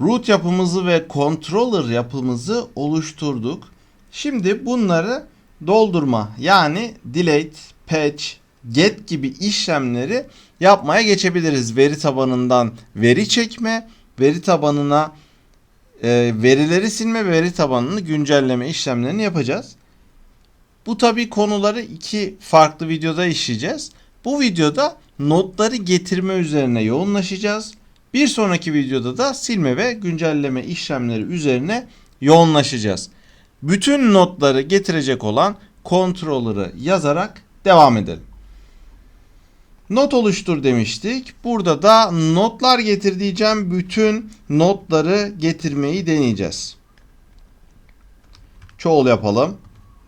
root yapımızı ve controller yapımızı oluşturduk. Şimdi bunları doldurma yani delete, patch, get gibi işlemleri yapmaya geçebiliriz. Veri tabanından veri çekme, veri tabanına e, verileri silme ve veri tabanını güncelleme işlemlerini yapacağız. Bu tabi konuları iki farklı videoda işleyeceğiz. Bu videoda notları getirme üzerine yoğunlaşacağız. Bir sonraki videoda da silme ve güncelleme işlemleri üzerine yoğunlaşacağız. Bütün notları getirecek olan controller'ı yazarak devam edelim. Not oluştur demiştik. Burada da notlar getir diyeceğim. Bütün notları getirmeyi deneyeceğiz. Çoğul yapalım.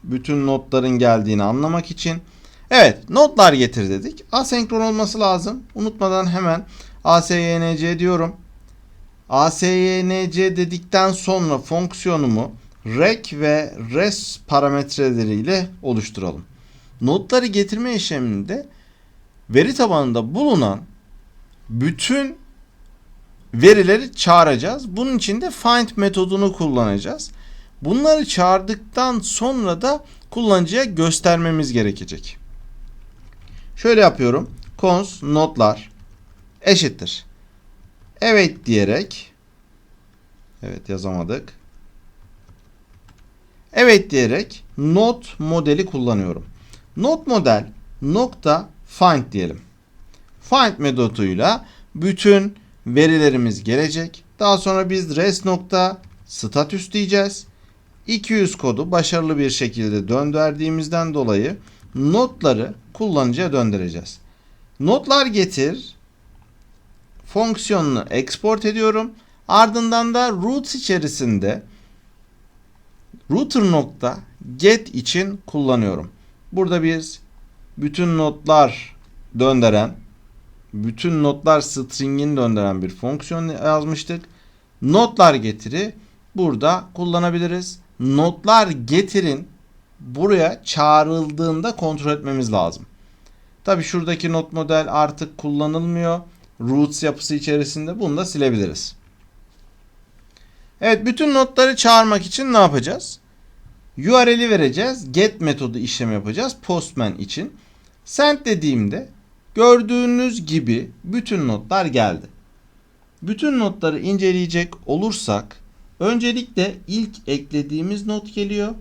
Bütün notların geldiğini anlamak için. Evet notlar getir dedik. Asenkron olması lazım. Unutmadan hemen ASYNC diyorum. ASYNC dedikten sonra fonksiyonumu rec ve res parametreleriyle oluşturalım. Notları getirme işleminde veri tabanında bulunan bütün verileri çağıracağız. Bunun için de find metodunu kullanacağız. Bunları çağırdıktan sonra da kullanıcıya göstermemiz gerekecek. Şöyle yapıyorum. cons notlar eşittir. Evet diyerek Evet yazamadık. Evet diyerek not modeli kullanıyorum. Not model nokta find diyelim. Find metoduyla bütün verilerimiz gelecek. Daha sonra biz res nokta status diyeceğiz. 200 kodu başarılı bir şekilde döndürdüğümüzden dolayı notları kullanıcıya döndüreceğiz. Notlar getir fonksiyonunu export ediyorum. Ardından da roots içerisinde router nokta get için kullanıyorum. Burada biz bütün notlar döndüren bütün notlar string'ini döndüren bir fonksiyon yazmıştık. Notlar getiri burada kullanabiliriz. Notlar getirin buraya çağrıldığında kontrol etmemiz lazım. Tabi şuradaki not model artık kullanılmıyor. Roots yapısı içerisinde bunu da silebiliriz. Evet bütün notları çağırmak için ne yapacağız? URL'i vereceğiz. Get metodu işlem yapacağız. Postman için. Send dediğimde gördüğünüz gibi bütün notlar geldi. Bütün notları inceleyecek olursak öncelikle ilk eklediğimiz not geliyor.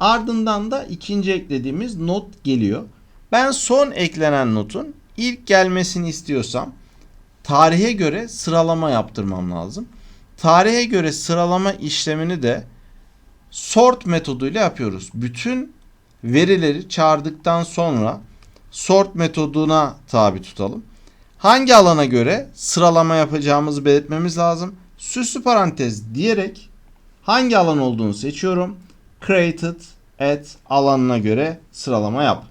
Ardından da ikinci eklediğimiz not geliyor. Ben son eklenen notun ilk gelmesini istiyorsam tarihe göre sıralama yaptırmam lazım. Tarihe göre sıralama işlemini de sort metoduyla yapıyoruz. Bütün verileri çağırdıktan sonra sort metoduna tabi tutalım. Hangi alana göre sıralama yapacağımızı belirtmemiz lazım. Süslü parantez diyerek hangi alan olduğunu seçiyorum. Created at alanına göre sıralama yap.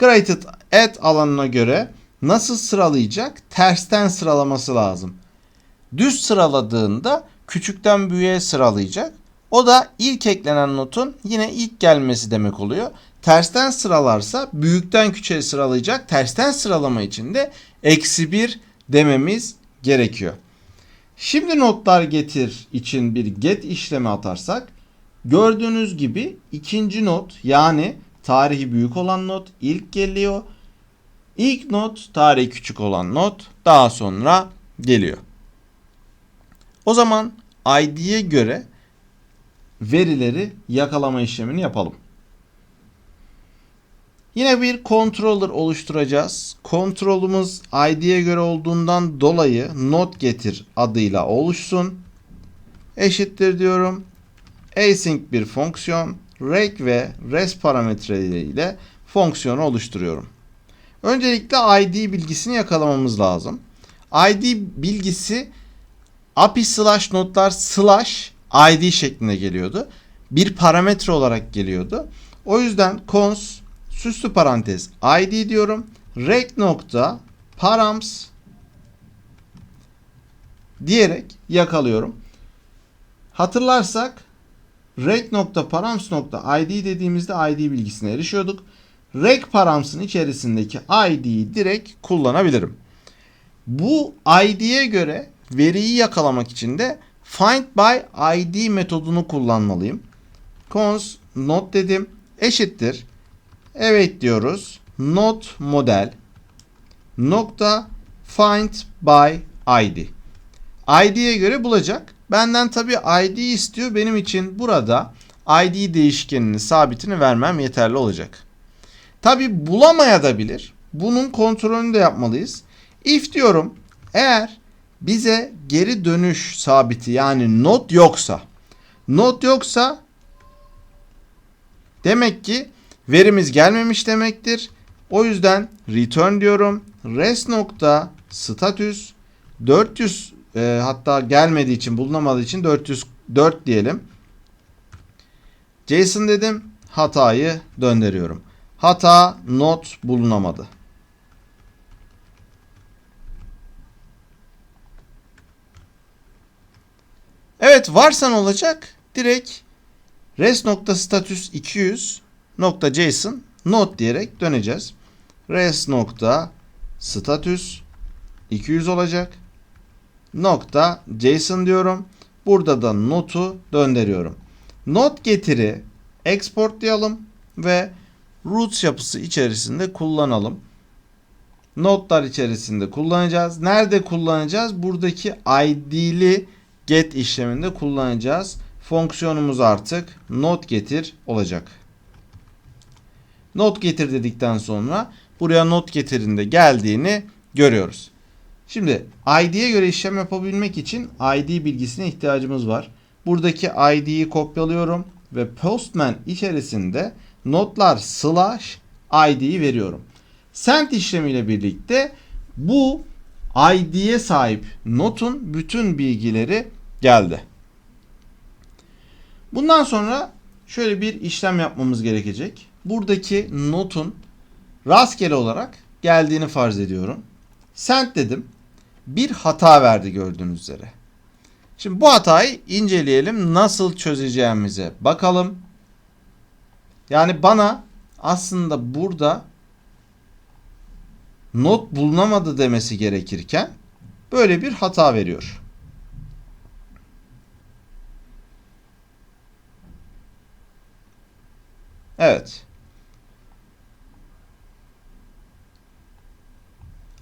Created at alanına göre nasıl sıralayacak? Tersten sıralaması lazım. Düz sıraladığında küçükten büyüğe sıralayacak. O da ilk eklenen notun yine ilk gelmesi demek oluyor. Tersten sıralarsa büyükten küçüğe sıralayacak. Tersten sıralama için de eksi bir dememiz gerekiyor. Şimdi notlar getir için bir get işlemi atarsak gördüğünüz gibi ikinci not yani tarihi büyük olan not ilk geliyor. İlk not tarihi küçük olan not daha sonra geliyor. O zaman ID'ye göre verileri yakalama işlemini yapalım. Yine bir controller oluşturacağız. Kontrolümüz ID'ye göre olduğundan dolayı not getir adıyla oluşsun. Eşittir diyorum. Async bir fonksiyon rec ve res parametreleriyle fonksiyonu oluşturuyorum. Öncelikle ID bilgisini yakalamamız lazım. ID bilgisi API slash notlar slash ID şeklinde geliyordu. Bir parametre olarak geliyordu. O yüzden cons süslü parantez id diyorum. rec nokta params diyerek yakalıyorum. Hatırlarsak rec nokta params nokta id dediğimizde id bilgisine erişiyorduk. Rec params'ın içerisindeki id'yi direkt kullanabilirim. Bu ID'ye göre veriyi yakalamak için de find by ID metodunu kullanmalıyım. cons not dedim eşittir. Evet diyoruz. Not model nokta find by ID. ID'ye göre bulacak. Benden tabi ID istiyor. Benim için burada ID değişkeninin sabitini vermem yeterli olacak. Tabi bulamaya da bilir. Bunun kontrolünü de yapmalıyız. If diyorum eğer bize geri dönüş sabiti yani not yoksa not yoksa demek ki verimiz gelmemiş demektir. O yüzden return diyorum. res nokta status 400 e, hatta gelmediği için bulunamadığı için 404 diyelim. JSON dedim. Hatayı döndürüyorum. Hata not bulunamadı. Evet varsa ne olacak? Direkt res.status 200 .json not diyerek döneceğiz. res nokta status 200 olacak. Nokta JSON diyorum. Burada da notu döndürüyorum. Not getiri exportlayalım ve roots yapısı içerisinde kullanalım. Notlar içerisinde kullanacağız. Nerede kullanacağız? Buradaki id'li get işleminde kullanacağız. Fonksiyonumuz artık not getir olacak. Not getir dedikten sonra buraya not getirinde geldiğini görüyoruz. Şimdi ID'ye göre işlem yapabilmek için ID bilgisine ihtiyacımız var. Buradaki ID'yi kopyalıyorum ve Postman içerisinde notlar slash ID'yi veriyorum. Send işlemiyle birlikte bu ID'ye sahip notun bütün bilgileri geldi. Bundan sonra şöyle bir işlem yapmamız gerekecek. Buradaki notun rastgele olarak geldiğini farz ediyorum. Send dedim. Bir hata verdi gördüğünüz üzere. Şimdi bu hatayı inceleyelim. Nasıl çözeceğimize bakalım. Yani bana aslında burada not bulunamadı demesi gerekirken böyle bir hata veriyor. Evet.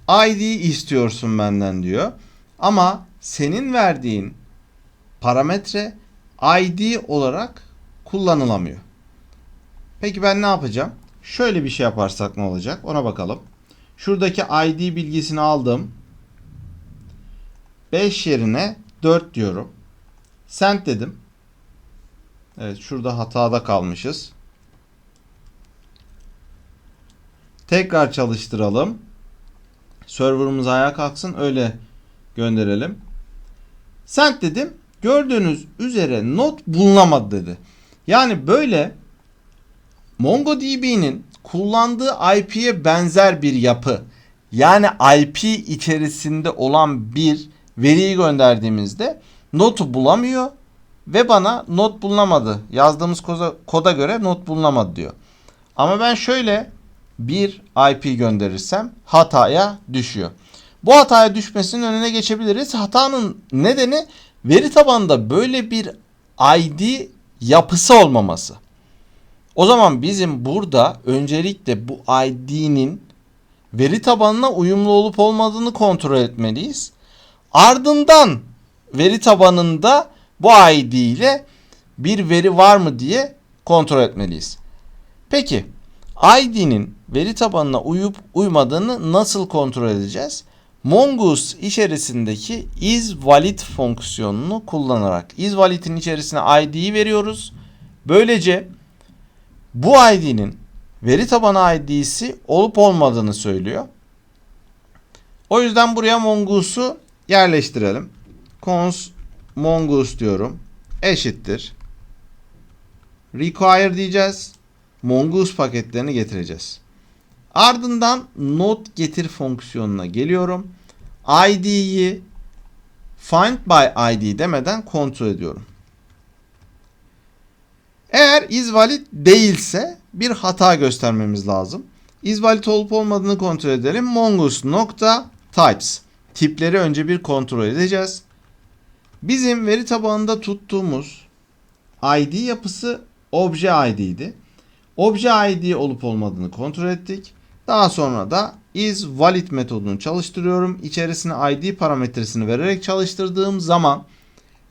ID istiyorsun benden diyor. Ama senin verdiğin parametre ID olarak kullanılamıyor. Peki ben ne yapacağım? Şöyle bir şey yaparsak ne olacak? Ona bakalım. Şuradaki ID bilgisini aldım. 5 yerine 4 diyorum. Send dedim. Evet şurada hatada kalmışız. Tekrar çalıştıralım. Server'ımız ayağa kalksın öyle gönderelim. Send dedim. Gördüğünüz üzere not bulunamadı dedi. Yani böyle MongoDB'nin kullandığı IP'ye benzer bir yapı. Yani IP içerisinde olan bir veriyi gönderdiğimizde notu bulamıyor ve bana not bulunamadı. Yazdığımız koda, koda göre not bulunamadı diyor. Ama ben şöyle bir IP gönderirsem hataya düşüyor. Bu hataya düşmesinin önüne geçebiliriz. Hatanın nedeni veri tabanında böyle bir ID yapısı olmaması. O zaman bizim burada öncelikle bu ID'nin veri tabanına uyumlu olup olmadığını kontrol etmeliyiz. Ardından veri tabanında bu ID ile bir veri var mı diye kontrol etmeliyiz. Peki ID'nin veri tabanına uyup uymadığını nasıl kontrol edeceğiz? Mongoose içerisindeki isValid fonksiyonunu kullanarak isValid'in içerisine ID'yi veriyoruz. Böylece bu ID'nin veri tabanı ID'si olup olmadığını söylüyor. O yüzden buraya Mongoose'u yerleştirelim. cons mongoose diyorum. Eşittir. Require diyeceğiz. Mongoose paketlerini getireceğiz. Ardından not getir fonksiyonuna geliyorum. ID'yi find by ID demeden kontrol ediyorum. Eğer isvalid değilse bir hata göstermemiz lazım. Isvalid olup olmadığını kontrol edelim. Mongoose types. tipleri önce bir kontrol edeceğiz. Bizim veri tabanında tuttuğumuz ID yapısı obje ID'ydi. Obje ID olup olmadığını kontrol ettik. Daha sonra da is valid metodunu çalıştırıyorum. İçerisine ID parametresini vererek çalıştırdığım zaman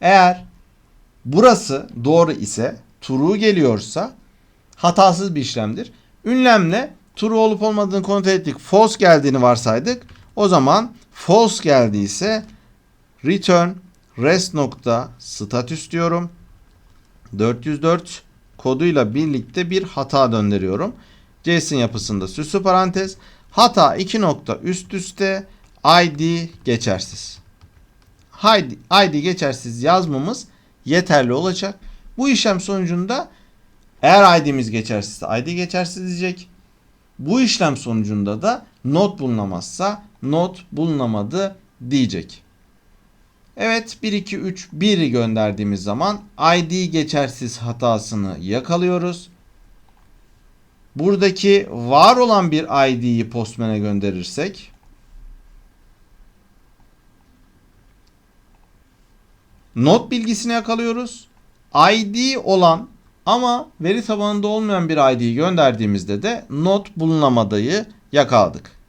eğer burası doğru ise true geliyorsa hatasız bir işlemdir. Ünlemle true olup olmadığını kontrol ettik. False geldiğini varsaydık. O zaman false geldiyse return rest nokta status diyorum. 404 koduyla birlikte bir hata döndürüyorum. JSON yapısında süslü parantez. Hata 2 nokta üst üste ID geçersiz. ID, ID geçersiz yazmamız yeterli olacak. Bu işlem sonucunda eğer ID'miz geçersizse ID geçersiz diyecek. Bu işlem sonucunda da not bulunamazsa not bulunamadı diyecek. Evet 1 2 3 1'i gönderdiğimiz zaman ID geçersiz hatasını yakalıyoruz. Buradaki var olan bir ID'yi postman'e gönderirsek not bilgisini yakalıyoruz. ID olan ama veri tabanında olmayan bir ID'yi gönderdiğimizde de not bulunamadığı yakaladık.